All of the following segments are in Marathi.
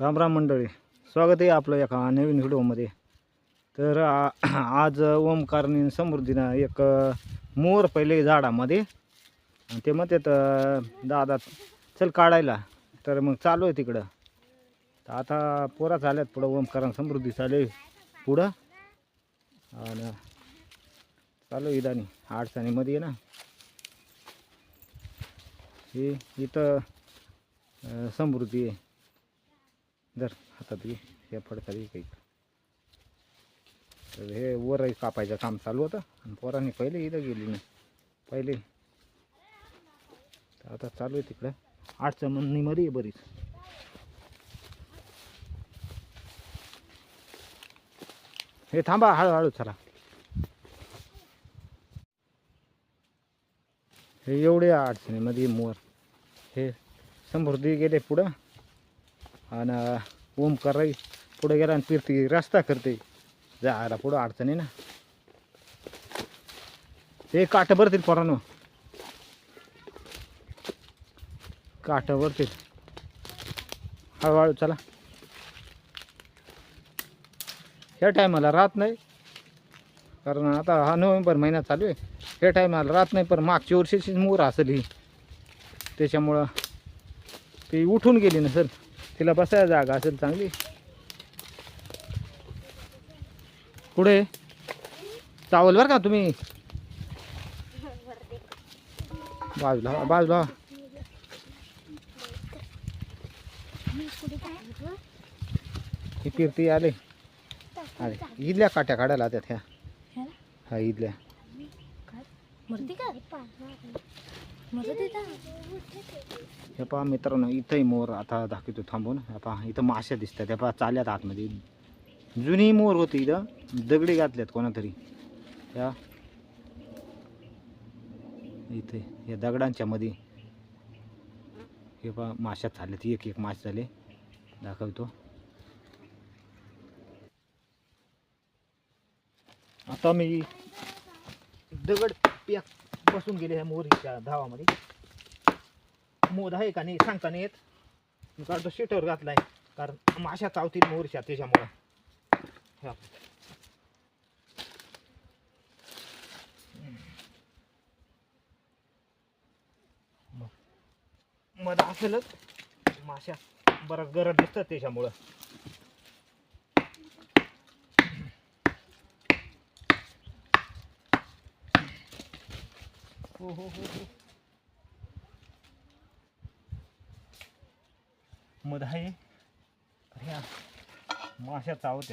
राम राम मंडळी. स्वागत आहे आपलं एका नवीन व्हिडिओमध्ये. तर आ- आज ओमकारणी समृद्धीनं एक मोर पहिले झाडामध्ये. आणि ते म्हणतात अ, दादा चल काढायला. तर मग चालू आहे तिकडं. तर आता पोरा चालल्यात पुढं ओमकारण समृद्धी चालू आहे पुढं. आणि चालू आहे इदानी अडचणीमध्ये आहे ना. हे इथं समृद्धी आहे. जर हातात घे हे फडतात काही. तर हे वर कापायचं काम चालू होतं आणि पोरांनी पहिले इथं गेली ना पहिले. तर आता चालू आहे तिकडं. आठच्या मंदीमध्ये आहे बरीच. हे थांबा हळूहळू चला. हे एवढे अडचणीमध्ये मोर. हे समृद्धी गेले पुढं. आणि ओम कराई पुढे गेला आणि फिरती रस्ता करते. जायला पुढं अडचणी ना. ते काठ भरतील पोरांनो. काठ भरतील. हळूहळू चला. ह्या टायमाला राहत नाही. कारण आता हा नोव्हेंबर महिना चालू आहे. ह्या टायमाला राहत नाही पण मागच्या वर्षीचीच मूर असेल ही. त्याच्यामुळं ती उठून गेली ना सर. तिला बसायला जागा असेल चांगली. पुढे चावल बरं का तुम्ही? बाजूला बाजूला. ही फिरती आले. आले. इथल्या काट्या काढायला त्या ह्या. हा इथल्या मरती का मरत येता हे पहा मित्रांनो इथंही मोर आता दाखवतो थांबून. हे पहा इथं माश्या दिसतात. हे पहा चालल्यात आतमध्ये. जुनी मोर होती इथं. दगडी घातल्यात कोणातरी. या. इथे या दगडांच्या मध्ये हे पहा माश्या चालल्यात. एक एक माश झाले दाखवतो. आता मी दगड पॅक बसून गेले ह्या मोहरीच्या धावामध्ये. मोद आहे का नाही सांगता नाही येत. मी काढतो शेटर घातलाय. कारण माशा चावतील मोहरीच्या त्याच्यामुळं. ह्या. मध असेलच. माशा बरं गरज दिसतात त्याच्यामुळं. हो हो हो हो. मध आहे ह्या माश्या चावत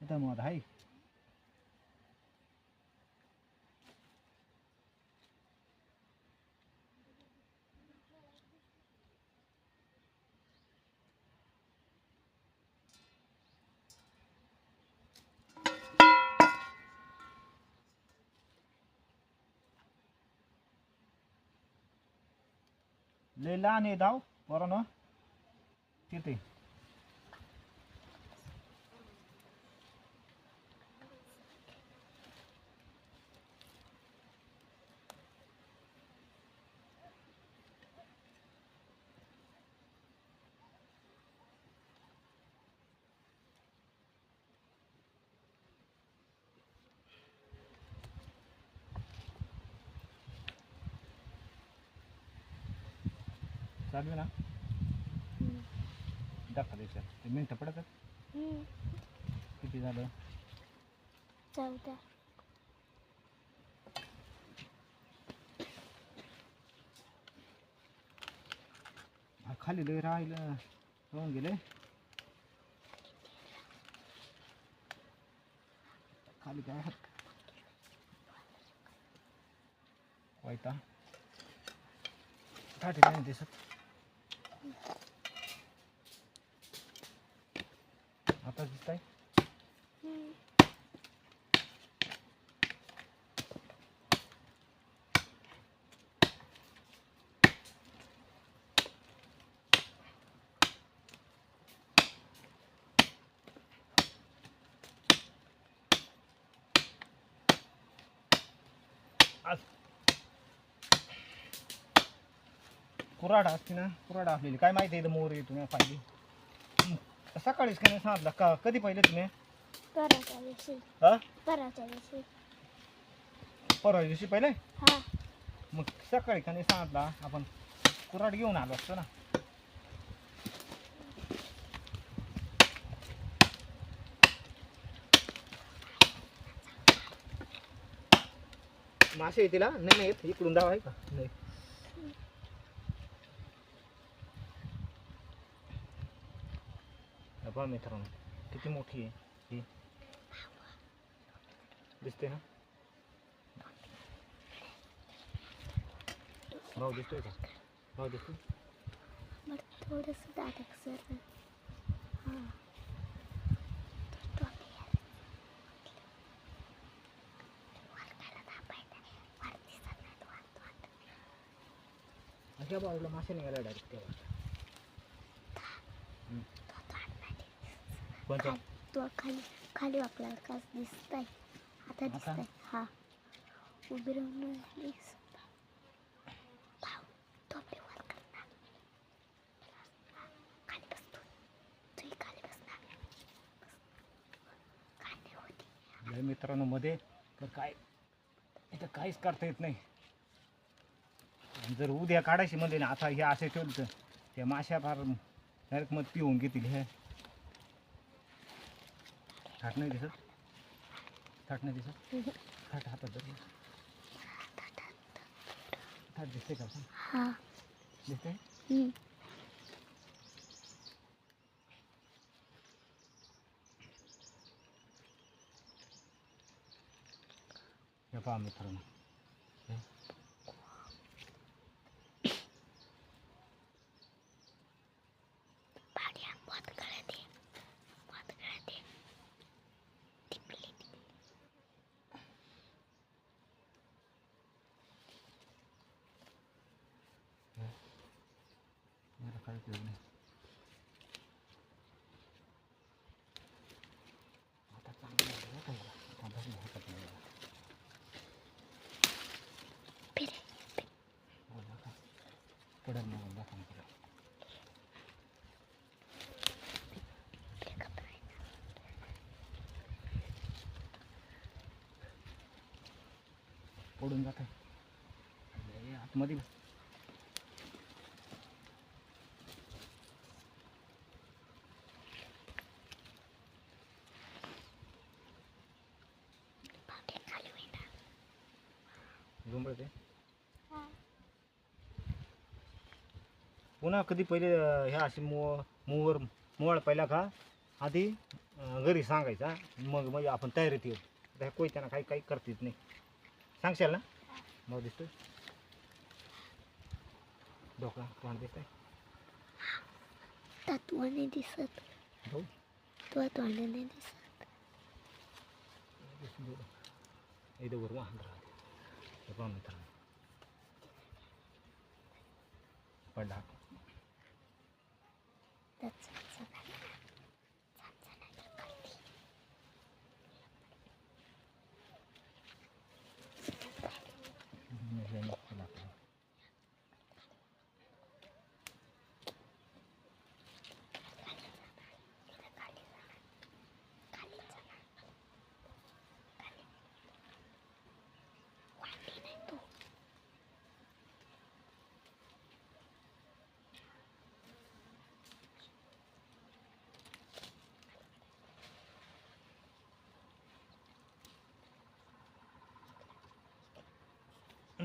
इथं मध आहे. लय लहान आहे धाव बरं चालू ना दाखवा त्याच्यात ते मिनटं पडतात किती झालं? चौदा. हा, खाली लय राहिलं. होऊन गेले. खाली काय हात वाईटा काठी नाही दिसत. आता दिसत आहे कुराड असते ना कुराड असलेली. काय माहिती आहे इथं मोर आहे तुम्ही पाहिली. सकाळीच काय सांगितलं का? कधी पाहिले तुम्ही? दिवशी. हा? परवा दिवशी पहिले? हा. मग सकाळी का नाही सांगितला? आपण कुराड घेऊन आलो असतो ना. मासे येतील नाही नाही येत. इकडून दावा आहे का? नाही. पहा मित्रांनो किती मोठी आहे ही? दिसते ना? भाऊ दिसतोय का? भाऊ दिसतोय? मग थोडंसं दाटक सर. हा. दिसत बाजूला मासे निघाला डायरेक्ट तेव्हा तो दाट नाही कोणता तो खाली खाली आपल्याला काच दिसत आहे आता? दिसत आहे हा. उभी राहून मित्रांनो मध्ये तर काय? इथं काहीच करता येत नाही. आणि जर उद्या काढायची म्हणजे ना आता हे असे ठेवलं तर त्या माश्या फार डायरेक्ट मग पिऊन घेतील हे. थाट नाही दिसत. थाट नाही दिसत. थाट हातात धर. थाट दिसते का? हा. दिसते. हे पहा मित्रांनो हे. भाड्या मत कळते मत कळते टिपली मला काय कळलं नाही. आता चांगलं झालं बरं का याला. आता बस नाही हातात नाही याला. फिरे बोला पडून जात आहे आतमध्ये बस. भाड्या खाली होईना झुंबळते पुन्हा कधी पहिले ह्या अशी मो मोवर मोळ पहिला का आधी घरी सांगायचा. मग म्हणजे आपण तयारीत येऊ. ह्या कोयत्यानं काही काही करतेच नाही. सांगशाल ना? भाऊ दिसतोय? डोका तोंड दिसतंय? तत्वाने दिसत. तत्वाने नाही दिसत. इथं वर वाहन राहते. हे मित्रांनो. पडला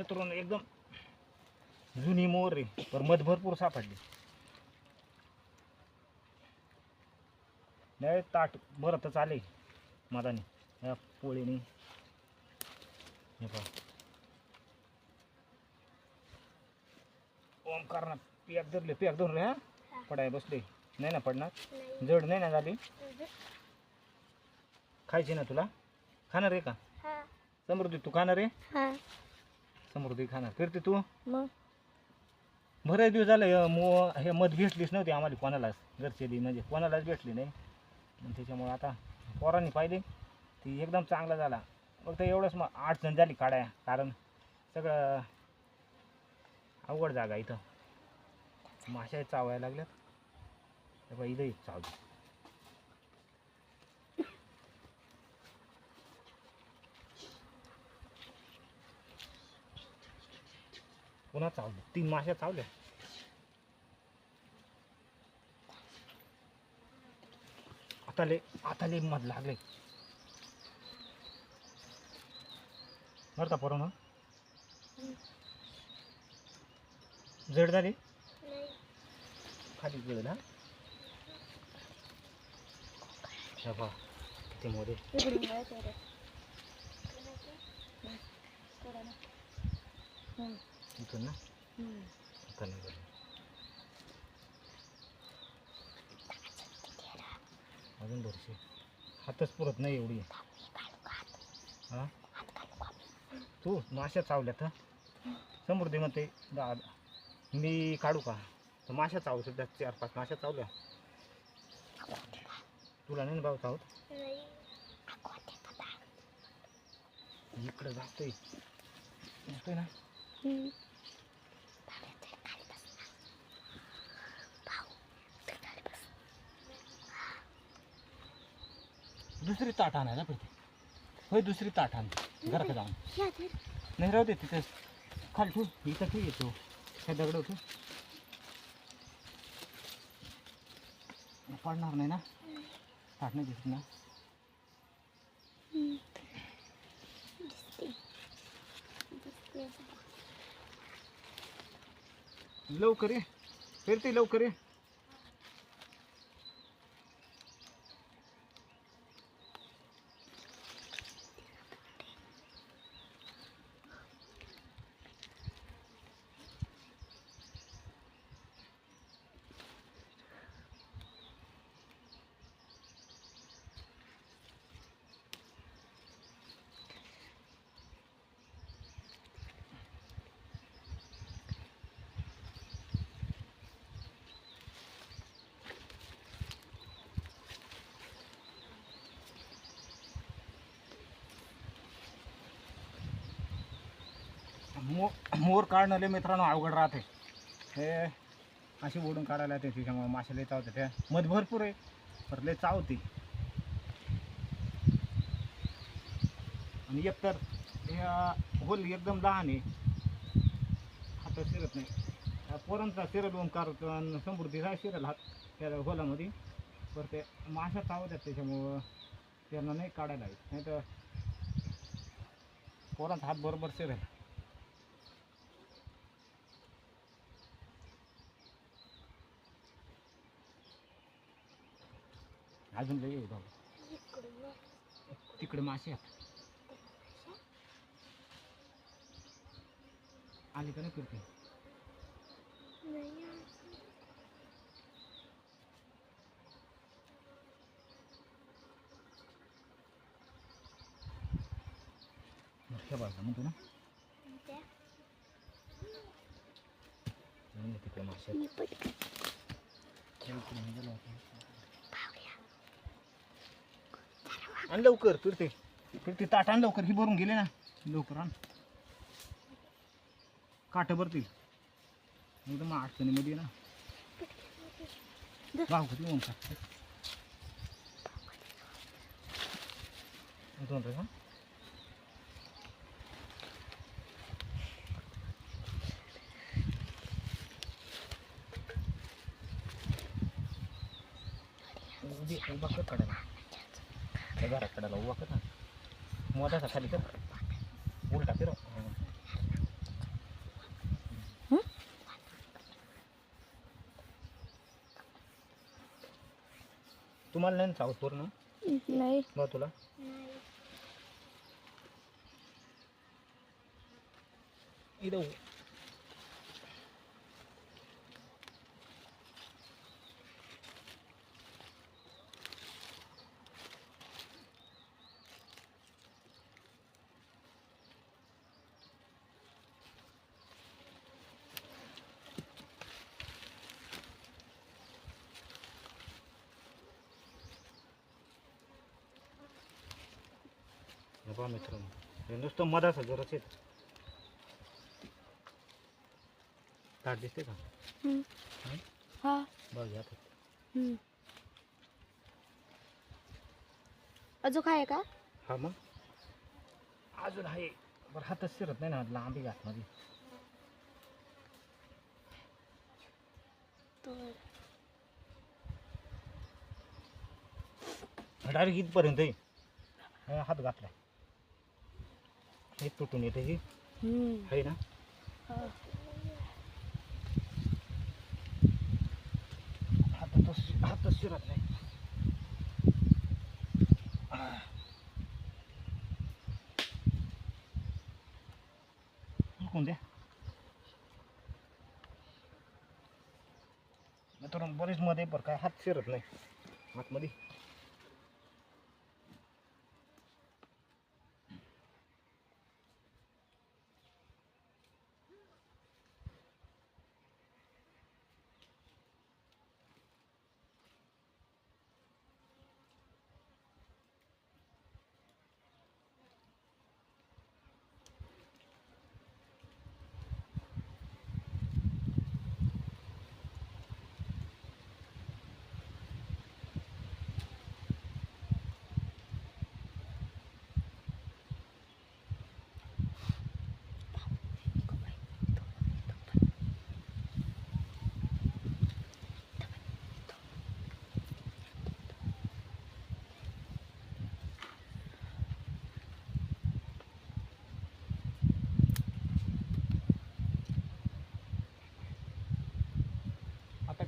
मित्रांनो एकदम जुनी मोर रे पर मध भरपूर सापडली. नाही ताट भरतच आले मधाने या पोळीने. हे पहा. ओमकारनाथ पियाक धरले पियाक धरले हा? पडाय बसले. नाही ना पडणार? जड नाही ना झाली? खायची ना तुला? खाणार आहे का? हा. समृद्धी तू खाणार आहे? हा. समृद्धी खाणार फिरते तू? मग? बरेच दिवस झाले हे मो हे मध भेटलीच नव्हती आम्हाला कोणालाच घरचे बी म्हणजे कोणालाच भेटली नाही. आणि त्याच्यामुळे आता पोरांनी पाहिली ती एकदम चांगला झाला. फक्त एवढंच मग अडचण झाली काढाया कारण सगळं अवघड जागा इथं. माशा चावायला लागल्यात. हे बघ, इथं एक चावली. पुन्हा चावले. तीन माश्या चावल्या. आता ले आता ले मध लागले बरं का पोरं जड झाली? खाली जड ना? हे किती मोठे हम्म. इथून ना. आता नाही. अजून थोडीशी हातच पुरत नाही एवढी. हा? तू माश्या चावल्यात समृद्धी म्हणते दा मी काढू का? तर माश्या चावू सुद्धा चार पाच माश्या चावल्या. तुला नाही ना भाऊ चावत. इकडं जातोय. जातोय ना? दुसरी ताट आणायला पडते होय दुसरी ताट आण. घरात जाऊन. नाही राहू दे तिथे. खाली ठेव. इथं ठेव येतो. काय दगड होतो. पडणार नाही ना? ताट नाही दिसत ना. लवकर ये. फिरते लवकर ये. मो मोर काढणं लय मित्रांनो अवघड राहते. हे अशी ओढून काढायला येते त्याच्यामुळे मासे लय चावते त्या. मध भरपूर आहे पर लय चावते. आणि एक तर हे होल एकदम लहान आहे. हात शिरत नाही. पोरांचा शिरल समृद्धी समृद्धीचा शिरल हात त्या होलामध्ये. पर ते माशा चावतात त्याच्यामुळं त्यांना नाही काढायला येत. नाही तर पोरांचा हात बरोबर शिरेल. अजून लई येऊ बाबा. तिकडे मासे आहेत आली का नाही फिरते. मोठ्या बाजूला म्हणतो ना तिकडे मासे पटकन आण लवकर फिरते. फिरते ताट आण लवकर ही भरून गेले ना. लवकर आण. काठ भरतील. एकदम अडचणीमध्ये ना. भाव किती म्हणून दोन रे? उभी उभा कर कडाला त्या घरात कडाला उभा कर ना. मोदाचा खाली कर. उलटा फिरव. तुम्हाला नाही चावत पूर्ण? नाही. मग तुला? इथं पहा मित्रांनो. हे नुसतं मधाचं गरज आहे ताट दिसते का? हम्म. हं? हम्म. अजून काय आहे का? हा मग. अजून आहे. बरं हातच शिरत नाही ना लांबी घातमध्ये. डायरेक्ट इथपर्यंत आहे. हे हात घातलाय. हे तुटून येते ही. आहे ना हा. हातातच हातच शिरत नाही. हुकून द्या तर बरेच मध्ये बरं काय हात शिरत नाही. आतमध्ये.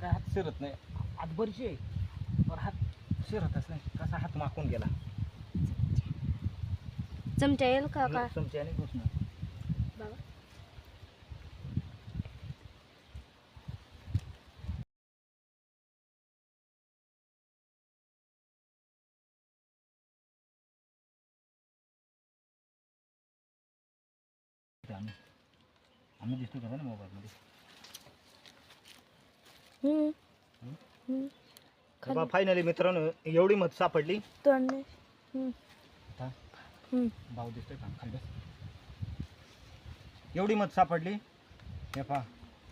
काय हात शिरत नाही. हात बरीचशी आहे. पण हात शिरतच नाही. कसा हात माकून गेला. चमचा येईल का का चमच्याने घुसणार बाबा. आम्ही आम्ही दिसतो का ना मोबाईलमध्ये. बाबा फायनली मित्रांनो एवढी मत सापडली. तोंड नाही. हम्म. हम्म. भाऊ दिसतोय का? खाली बस. एवढी मत सापडली. हे पहा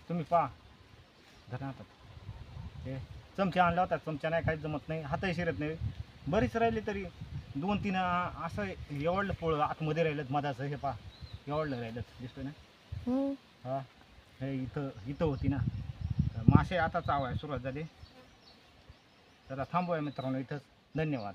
तुम्ही पहा. धरा हातात हे चमचा आणला होता चमचा नाही काहीच जमत नाही. हातही शिरत नाही. बरीच राहिली तरी दोन तीन अं, असं एवढलं पोळ आतमध्ये राहिलं मधाचं हे पहा. एवढलं राहिलं दिसतोय ना? हम्म. हा? हे इथं इथं होती ना? मासे आता आहे सुरुवात झाली. तर थांबूया मित्रांनो इथंच. धन्यवाद.